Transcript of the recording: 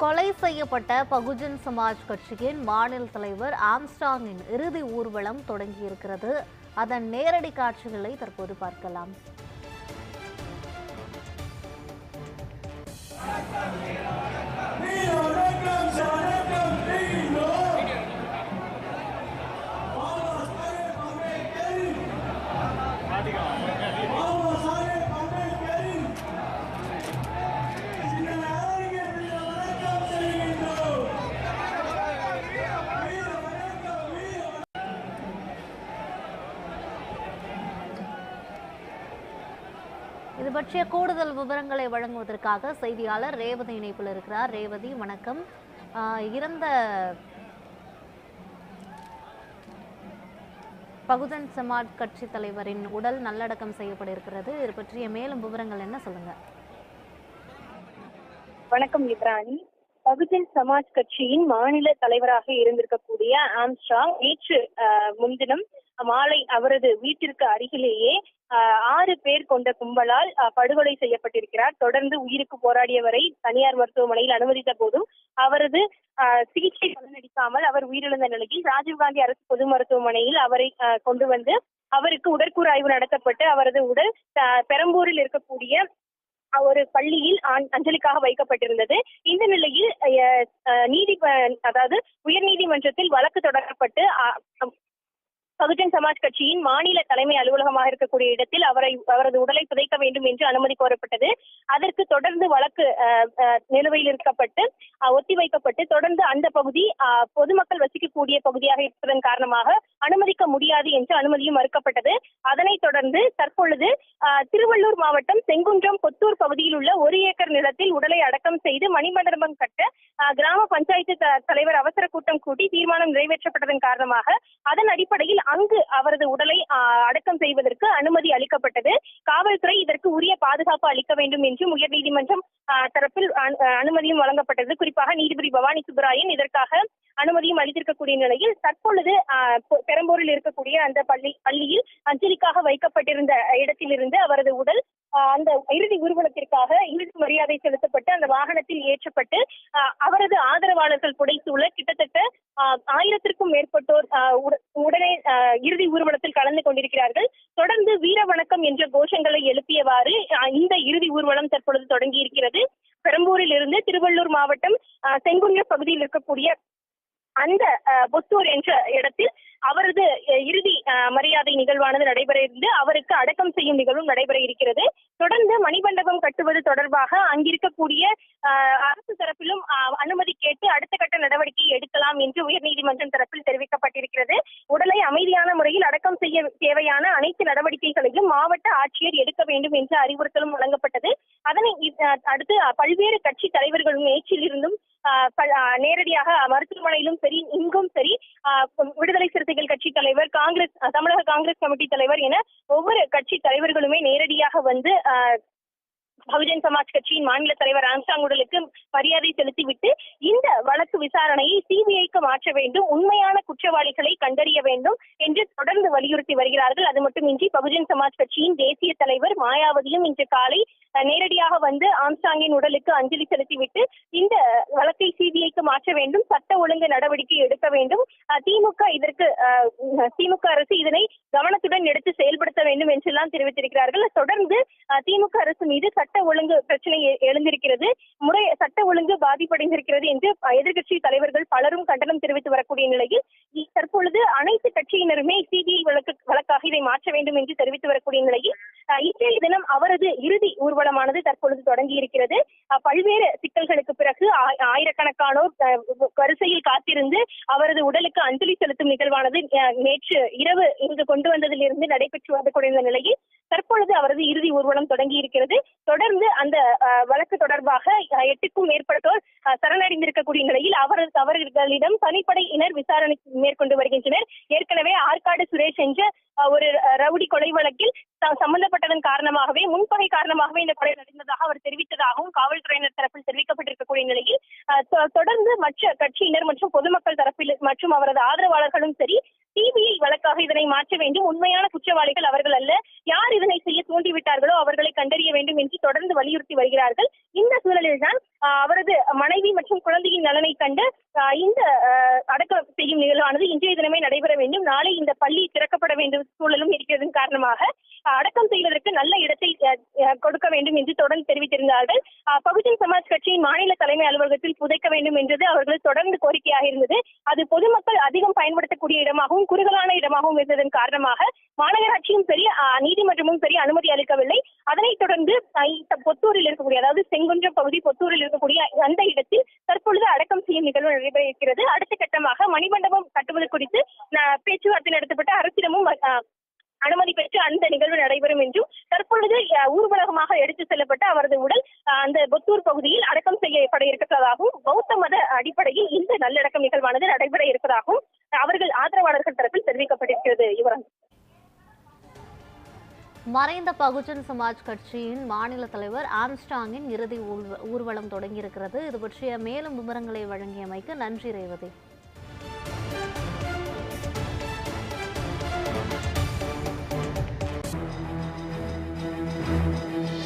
கொலை செய்யப்பட்ட பகுஜன் சமாஜ் கட்சியின் மாநில தலைவர் ஆம்ஸ்டாங்கின் இறுதி ஊர்வலம் தொடங்கியிருக்கிறது. அதன் நேரடி காட்சிகளை தற்போது பார்க்கலாம். இது பற்றிய கூடுதல் விவரங்களை வழங்குவதற்காக செய்தியாளர் ரேவதி இணைப்பில் இருக்கிறார். ரேவதி வணக்கம். இறந்த பகுஜன் சமாஜ் கட்சி தலைவரின் உடல் நல்லடக்கம் செய்யப்பட இருக்கிறது இது பற்றிய மேலும் விவரங்கள் என்ன சொல்லுங்க? வணக்கம் இப்ரானி. பகுஜன் சமாஜ் கட்சியின் மாநில தலைவராக இருந்திருக்கக்கூடிய ஆம்ஸ்ட்ராங் நேற்று முன்தினம் மாலை அவரது வீட்டிற்கு அருகிலேயே ஆறு பேர் கொண்ட கும்பலால் அஹ், படுகொலை செய்யப்பட்டிருக்கிறார். தொடர்ந்து உயிருக்கு போராடியவரை தனியார் மருத்துவமனையில் அனுமதித்த போதும் அவரது சிகிச்சை பலனளிக்காமல் அவர் உயிரிழந்த நிலையில் ராஜீவ்காந்தி அரசு பொது மருத்துவமனையில் அவரை கொண்டு வந்து அவருக்கு உடற்கூறு ஆய்வு நடத்தப்பட்டு அவரது உடல் பெரம்பூரில் இருக்கக்கூடிய ஒரு பள்ளியில் ஆண்- அஞ்சலிக்காக வைக்கப்பட்டிருந்தது. இந்த நிலையில் அஹ், அஹ், நீதி அதாவது உயர் நீதிமன்றத்தில் வழக்கு தொடரப்பட்டு அ- பகுஜன் சமாஜ் கட்சியின் மாநில தலைமை அலுவலகமாக இருக்கக்கூடிய இடத்தில் அவரை அவரது உடலை புதைக்க வேண்டும் என்று அனுமதி கோரப்பட்டது. அதற்கு தொடர்ந்து வழக்கு நிலுவையில் இருக்கப்பட்டு ஒத்தி ஒத்திவைக்கப்பட்டு தொடர்ந்து அந்த பகுதி பொதுமக்கள் வசிக்கக்கூடிய பகுதியாக இருப்பதன் காரணமாக அனுமதிக்க முடியாது என்று அனுமதியும் மறுக்கப்பட்டது. அதனைத் தொடர்ந்து தற்பொழுது திருவள்ளூர் மாவட்டம் செங்குன்றம் கொத்தூர் பகுதியில் உள்ள ஒரு ஏக்கர் நிலத்தில் உடலை அடக்கம் செய்து மணிமண்டபம் கட்ட கிராம பஞ்சாயத்து த- தலைவர் அவசர கூட்டம் கூட்டி தீர்மானம் நிறைவேற்றப்பட்டதன் காரணமாக அதன் அடிப்படையில் அங்கு அவரது உடலை அடக்கம் செய்வதற்கு அனுமதி அளிக்கப்பட்டது. காவல்துறை இதற்கு உரிய பாதுகாப்பு அளிக்க வேண்டும் என்றும் உயர்நீதிமன்றம் அஹ், தரப்பில் அனு- அனுமதியும் வழங்கப்பட்டது. குறிப்பாக நீதிபதி பவானி சுப்பராயன் இதற்காக அனுமதியும் அளித்திருக்கக்கூடிய நிலையில் தற்பொழுது பெரம்பூரில் இருக்கக்கூடிய அந்த பள்ளி பள்ளியில் அஞ்சலிக்காக வைக்கப்பட்டிருந்த இடத்திலிருந்து அவரது உடல் அந்த இறுதி ஊர்வலத்திற்காக இறுதி மரியாதை செலுத்தப்பட்டு அந்த வாகனத்தில் ஏற்றப்பட்டு அவரது ஆதரவாளர்கள் புடைசூழ கிட்டத்தட்ட ஆயிரத்திற்கும் மேற்பட்டோர் அஹ், உடனே இறுதி ஊர்வலத்தில் கலந்து கொண்டிருக்கிறார்கள். தொடர்ந்து வீர வணக்கம் என்ற கோஷங்களை எழுப்பியவாறு இந்த இறுதி ஊர்வலம் தற்பொழுது தொடங்கி இருக்கிறது பெரம்பூரில் இருந்து திருவள்ளூர் மாவட்டம் செங்குன்ற பகுதியில் இருக்கக்கூடிய அந்த அஹ், பொத்தூர் என்ற இடத்தில் அவரது இறுதி மரியாதை நிகழ்வானது நடைபெற இருந்து அவருக்கு அடக்கம் செய்யும் நிகழ்வும் நடைபெற இருக்கிறது. தொடர்ந்து மணிமண்டபம் கட்டுவது தொடர்பாக அங்கிருக்கக்கூடிய அரசு தரப்பிலும் அனுமதி கேட்டு அடுத்த கட்ட நடவடிக்கை எடுக்கலாம் என்று உயர்நீதிமன்றம் தரப்பில் தெரிவிக்கப்பட்டிருக்கிறது. உடலை அமைதியான முறையில் அடக்கம் செய்ய தேவையான அனைத்து நடவடிக்கைகளையும் மாவட்ட ஆட்சியர் எடுக்க வேண்டும் என்ற அறிவுறுத்தலும் வழங்கப்பட்டது. அதனை அடுத்து பல்வேறு கட்சி தலைவர்களும் நேற்றில் இருந்தும் நேரடியாக மருத்துவமனையிலும் சரி இங்கும் சரி விடுதலை சிறுத்தைகள் கட்சி தலைவர் காங்கிரஸ் தமிழக காங்கிரஸ் கமிட்டி தலைவர் என ஒவ்வொரு கட்சி தலைவர்களுமே நேரடியாக வந்து பகுஜன் சமாஜ் கட்சியின் மாநில தலைவர் ஆம்சாங் உடலுக்கு மரியாதை செலுத்திவிட்டு இந்த வழக்கு விசாரணையை சிபிஐக்கு மாற்ற வேண்டும் உண்மையான குற்றவாளிகளை கண்டறிய வேண்டும் என்று தொடர்ந்து வலியுறுத்தி வருகிறார்கள். அது மட்டுமின்றி பகுஜன் சமாஜ் கட்சியின் தேசிய தலைவர் மாயாவதியும் இன்று காலை நேரடியாக வந்து ஆம்சாங்கின் உடலுக்கு அஞ்சலி செலுத்திவிட்டு இந்த வழக்கை சிபிஐக்கு மாற்ற வேண்டும் சட்ட ஒழுங்கு நடவடிக்கை எடுக்க வேண்டும். திமுக இதற்கு திமுக அரசு இதனை கவனத்துடன் எடுத்து செயல்படுத்த வேண்டும் என்றெல்லாம் தெரிவித்திருக்கிறார்கள். தொடர்ந்து திமுக அரசு மீது சட்ட ஒழுங்கு பிரச்சனை எழுந்திருக்கிறது. முறை சட்ட ஒழுங்கு பாதிப்படைந்திருக்கிறது என்று எதிர்கட்சி தலைவர்கள் பலரும் கண்டனம் தெரிவித்து வரக்கூடிய நிலையில் தற்பொழுது அனைத்து கட்சியினருமே சி சிபிஐ வழக்கு வழக்காக இதை மாற்ற வேண்டும் என்று தெரிவித்து வரக்கூடிய நிலையில் இன்றைய தினம் அவரது இறுதி ஊர்வலமானது தற்பொழுது தொடங்கி இருக்கிறது. பல்வேறு சிக்கல்களுக்கு பிறகு ஆயிரக்கணக்கானோர் வரிசையில் காத்திருந்து அவரது உடலுக்கு அஞ்சலி செலுத்தும் நிகழ்வானது நேற்று இரவு இங்கு கொண்டு வந்ததிலிருந்து நடைபெற்று வரக்கூடிய நிலையில் தற்பொழுது அவரது இறுதி ஊர்வலம் தொடங்கி இருக்கிறது. தொடர்ந்து அந்த வழக்கு தொடர்பாக எட்டுக்கும் மேற்பட்டோர் சரணடைந்திருக்கக்கூடிய நிலையில் அவர் அவர்களிடம் தனிப்படையினர் விசாரணை மேற்கொண்டு வருகின்றனர். ஏற்கனவே ஆற்காடு சுரேஷ் என்ற ஒரு ரவுடி கொலை வழக்கில் சம்பந்தப்பட்டதன் காரணமாகவே முன்பகை காரணமாகவே இந்த கொலை நடந்ததாக அவர் தெரிவித்ததாகவும் காவல்துறையினர் தரப்பில் தெரிவிக்கப்பட்டிருக்கக்கூடிய நிலையில் தொடர்ந்து மற்ற கட்சியினர் மற்றும் பொதுமக்கள் தரப்பில் மற்றும் அவரது ஆதரவாளர்களும் சரி இதனை மாற்ற வேண்டும்? உண்மையான குற்றவாளிகள் அவர்கள் அல்ல. யார் இதனை செய்ய தூண்டிவிட்டார்களோ அவர்களை கண்டறிய வேண்டும் என்று தொடர்ந்து வலியுறுத்தி வருகிறார்கள். இந்த சூழலில்தான் அவரது மனைவி மற்றும் குழந்தையின் நலனை கண்டு இந்த அடக்கம் செய்யும் நிகழ்வானது இன்றைய தினமே நடைபெற வேண்டும். நாளை இந்த பள்ளி திறக்கப்பட வேண்டும் சூழலும் இருக்கிறதன் காரணமாக அடக்கம் செய்வதற்கு நல்ல இடத்தை கொடுக்க வேண்டும் என்று தொடர்ந்து தெரிவித்திருந்தார்கள். பகுஜன் சமாஜ் கட்சியின் மாநில தலைமை அலுவலகத்தில் புதைக்க வேண்டும் என்றது அவர்கள் தொடர்ந்து கோரிக்கையாக இருந்தது. அது பொதுமக்கள் அதிகம் பயன்படுத்தக்கூடிய இடமாகவும் குறுகலான இடமாகவும் இருந்ததன் காரணமாக மாநகராட்சியும் சரி நீதிமன்றமும் சரி அனுமதி அளிக்கவில்லை. அதனைத் தொடர்ந்து பொத்தூரில் இருக்கக்கூடிய அதாவது செங்குன்றம் பகுதி பொத்தூரில் இருக்கக்கூடிய அந்த இடத்தில் தற்பொழுது அடக்கம் செய்யும் நிகழ்வு நடைபெற இருக்கிறது அடுத்த கட்டமாக மணிமண்டபம் கட்டுவது குறித்து பேச்சுவார்த்தை நடத்தப்பட்ட அரசிடமும் அனுமதி பெற்று அந்த நிகழ்வு நடைபெறும் என்றும் தற்பொழுது ஊர்வலகமாக எடுத்து செல்லப்பட்ட அவரது உடல் அந்த பொத்தூர் பகுதியில் அடக்கம் செய்யப்பட இருக்கிறதாகவும் பௌத்த மத அடிப்படையில் இந்த நல்லடக்கம் நிகழ்வானது நடைபெற இருப்பதாகவும் அவர்கள் ஆதரவாளர்கள் தரப்பில் தெரிவிக்கப்பட்டிருக்கிறது. யுவராஜ் மறைந்த பகுஜன் சமாஜ் கட்சியின் மாநில தலைவர் ஆம்ஸ்டாங்கின் இறுதி ஊர்வ- ஊர்வலம் தொடங்கியிருக்கிறது. இது பற்றிய மேலும் விவரங்களை வழங்கியமைக்கு நன்றி ரேவதி.